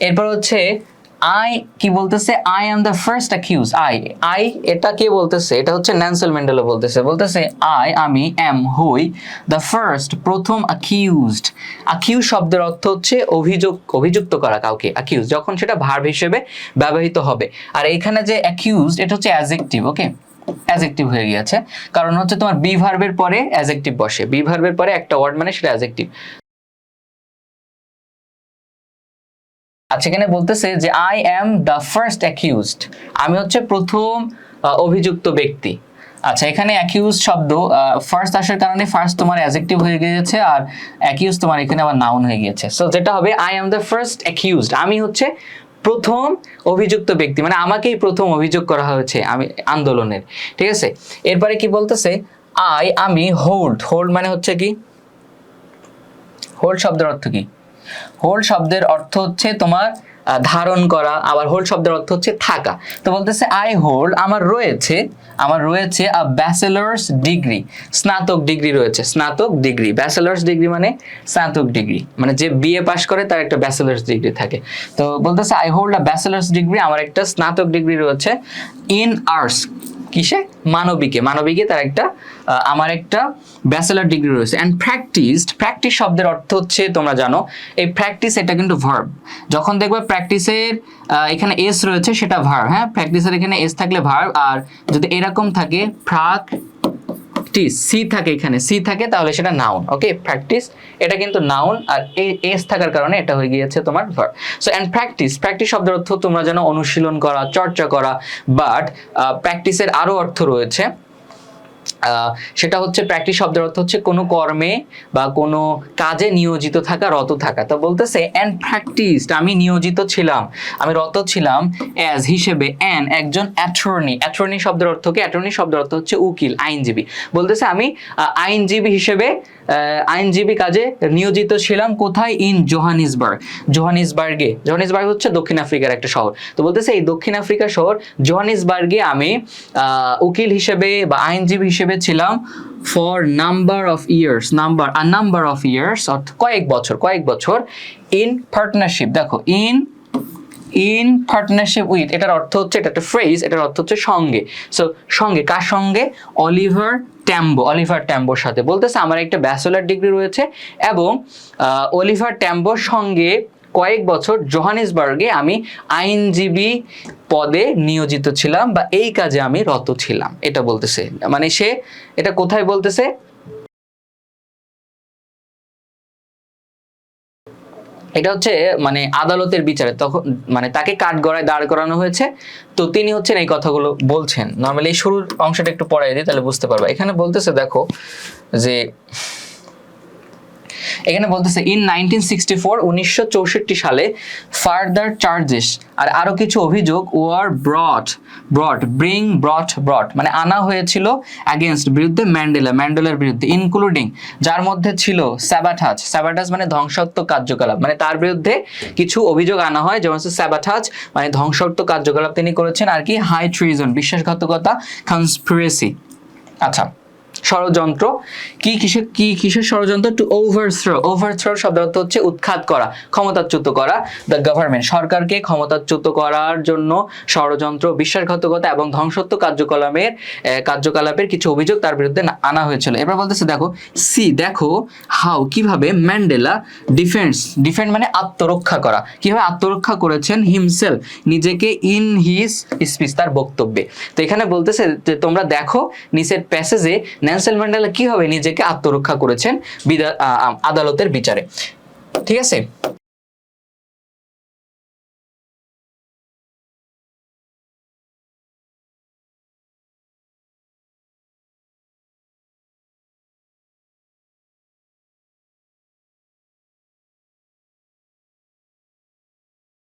এরপর হচ্ছে আই কি বলতেছে? I am the first accuse I I এটা কে বলতেছে? এটা হচ্ছে ন্যান্সেল ম্যান্ডেলা বলতেছে। বলতেছে আই আমি এম হই দ্য ফার্স্ট প্রথম অ্যাকিউজড অ্যাকিউজ শব্দের অর্থ হচ্ছে অভিযোগ, অভিযুক্ত করা কাউকে অ্যাকিউজ যখন সেটা ভার্ব হিসেবে ব্যবহৃত হবে। আর এখানে যে অ্যাকিউজড এটা হচ্ছে অ্যাজেক্টিভ ওকে অ্যাজেক্টিভ হয়ে গিয়েছে। কারণ হচ্ছে তোমার বি ভার্বের পরে অ্যাজেক্টিভ বসে। বি ভার্বের পরে একটা ওয়ার্ড মানে সেটা অ্যাজেক্টিভ আচ্ছা এখানে বলতেছে যে I am the first accused আমি হচ্ছে প্রথম অভিযুক্ত ব্যক্তি। আচ্ছা এখানে অ্যাকিউজ শব্দ ফার্স্ট আসার কারণে ফার্স্ট তোমার অ্যাজেক্টিভ হয়ে গিয়েছে আর অ্যাকিউজ তোমার এখানে আবার নাউন হয়ে গিয়েছে। সো যেটা হবে I am the first accused আমি হচ্ছে প্রথম অভিযুক্ত ব্যক্তি মানে আমাকেই প্রথম অভিযোগ করা হয়েছে আমি, আন্দোলনের। ঠিক আছে? এরপরে কি বলতেছে? আই আমি হোল্ড হোল্ড মানে হচ্ছে কি? হোল্ড শব্দের অর্থ কি? হোল্ড শব্দের অর্থ হচ্ছে তোমার ধারণ করা, আবার হোল্ড শব্দের অর্থ হচ্ছে থাকা। তো বলতেছে আই হোল্ড আমার রয়েছে আমার রয়েছে আ ব্যাচেলার্স ডিগ্রি স্নাতক ডিগ্রি রয়েছে, স্নাতক ডিগ্রি ব্যাচেলার্স ডিগ্রি মানে স্নাতক ডিগ্রি মানে যে বিএ পাশ করে তার একটা ব্যাচেলার্স ডিগ্রি থাকে। তো বলতেছে I hold a bachelor's degree আমার একটা স্নাতক ডিগ্রি রয়েছে ইন আর্টস কিসে? মানবিকে মানবিকে তার একটা আমার একটা ব্যাচেলার ডিগ্রি রয়েছে। অ্যান্ড প্র্যাকটিসড প্র্যাকটিস শব্দের অর্থ হচ্ছে, তোমরা জানো, এই প্র্যাকটিস এটা কিন্তু ভার্ব যখন দেখবে প্র্যাকটিসের এখানে এস রয়েছে, সেটা ভার্ব হ্যাঁ প্র্যাকটিসের এখানে এস থাকলে ভার্ব আর যদি এরকম থাকে প্রাক প্র্যাকটিস সি থাকে এখানে সি থাকে তাহলে সেটা নাউন ওকে প্র্যাকটিস এটা কিন্তু নাউন আর এস থাকার কারণে এটা হয়ে গিয়েছে তোমার verb so and practice practice শব্দের অর্থ তোমরা যেন অনুশীলন করা, চর্চা করা বাট প্র্যাকটিসের আরও অর্থ রয়েছে সেটা হচ্ছে প্র্যাকটিস শব্দের অর্থ হচ্ছে কোনো কর্মে বা কোনো কাজে নিয়োজিত থাকা, রত থাকা। তো বলতেছে অ্যান্ড প্র্যাকটিসড আমি নিয়োজিত ছিলাম। আমি রত ছিলাম অ্যাজ হিসেবে অ্যান একজন অ্যাটর্নি অ্যাটর্নি শব্দের অর্থ কি? অ্যাটর্নি শব্দের অর্থ হচ্ছে উকিল, আইনজীবী। বলতেছে, আমি আইনজীবী হিসেবে আইনজীবী কাজে নিয়োজিত ছিলাম কোথায়? ইন জোহানিসবার্গ জোহানিসবার্গে জোহানিসবার্গ হচ্ছে দক্ষিণ আফ্রিকার একটা শহর। তো বলতেছে, এই দক্ষিণ আফ্রিকা শহর জোহানিসবার্গে আমি উকিল হিসেবে বা আইনজীবী হিসেবে ছিলাম for number of years number a number of years অর্থাৎ কয়েক বছর কয়েক বছর ইন পার্টনারশিপ দেখো ইন ইন পার্টনারশিপ উইথ এটার অর্থ হচ্ছে, এটা একটা ফ্রেজ এটার অর্থ হচ্ছে সঙ্গে। সো সঙ্গে, কার সঙ্গে? অলিভার ট্যাম্বো অলিভার ট্যাম্বোর সাথে। বলতেছে, আমার একটা ব্যাচেলার ডিগ্রি রয়েছে এবং অলিভার ট্যাম্বোর সঙ্গে কয়েক বছর জোহানিসবার্গে আমি আইনজীবী পদে নিয়োজিত ছিলাম বা এই কাজে আমি রত ছিলাম। এটা বলতেছে। মানে সে এটা কোথায় বলতেছে? এটা হচ্ছে মানে আদালতের বিচারে। তখন মানে তাকে কাঠগড়ায় দাঁড় করানো হয়েছে। তো তিনি হচ্ছেন এই কথাগুলো বলছেন। নর্মালি এই শুরুর অংশটা একটু পড়াই দিই, তাহলে বুঝতে পারবা। এখানে বলতেছে, দেখো, যে এখানে বলতেছে ইন নাইনটিন সিক্সটি ফোর উনিশশো চৌষট্টি সালে ফার্দার চার্জেস আর আরও কিছু অভিযোগ ওয়ার ব্রট ব্রট ব্রিং ব্রট ব্রট মানে আনা হয়েছিল অ্যাগেনস্ট বিরুদ্ধে ম্যান্ডেলা ম্যান্ডেলার বিরুদ্ধে ইনক্লুডিং যার মধ্যে ছিল স্যাবাটাজ স্যাবাটাজ মানে ধ্বংসাত্মক কার্যকলাপ মানে তার বিরুদ্ধে কিছু অভিযোগ আনা হয়, যেমন হচ্ছে স্যাবাটাজ মানে ধ্বংসাত্মক কার্যকলাপ তিনি করেছেন, আর কি হাই ট্রিজন বিশ্বাসঘাতকতা কনস্পিরেসি আচ্ছা ষড়যন্ত্র। কি কিসের কি কিসের ষড়যন্ত্র? টু ওভারথ্রো ওভারথ্রো শব্দ অর্থ হচ্ছে উৎখাত করা, ক্ষমতাচ্যুত করা। দ্য গভর্নমেন্ট সরকারকে ক্ষমতাচ্যুত করার জন্য ষড়যন্ত্র, বিশ্বাসঘাতকতা এবং ধ্বংসাত্মক কার্যকলাপের কার্যকলাপের কিছু অভিযোগ তার বিরুদ্ধে আনা হয়েছিল। এবার বলতেছে, দেখো সি দেখো হাউ কীভাবে ম্যান্ডেলা ডিফেন্স ডিফেন্ড মানে আত্মরক্ষা করা। কীভাবে আত্মরক্ষা করেছেন হিমসেলফ নিজেকে ইন হিজ স্পিচ তার বক্তব্যে। তো এখানে বলতেছে যে, তোমরা দেখো, নিচের প্যাসেজে ন্যানসেল ম্যান্ডেলা কীভাবে নিজেকে আত্মরক্ষা করেছেন আদালতের বিচারে। ঠিক আছে?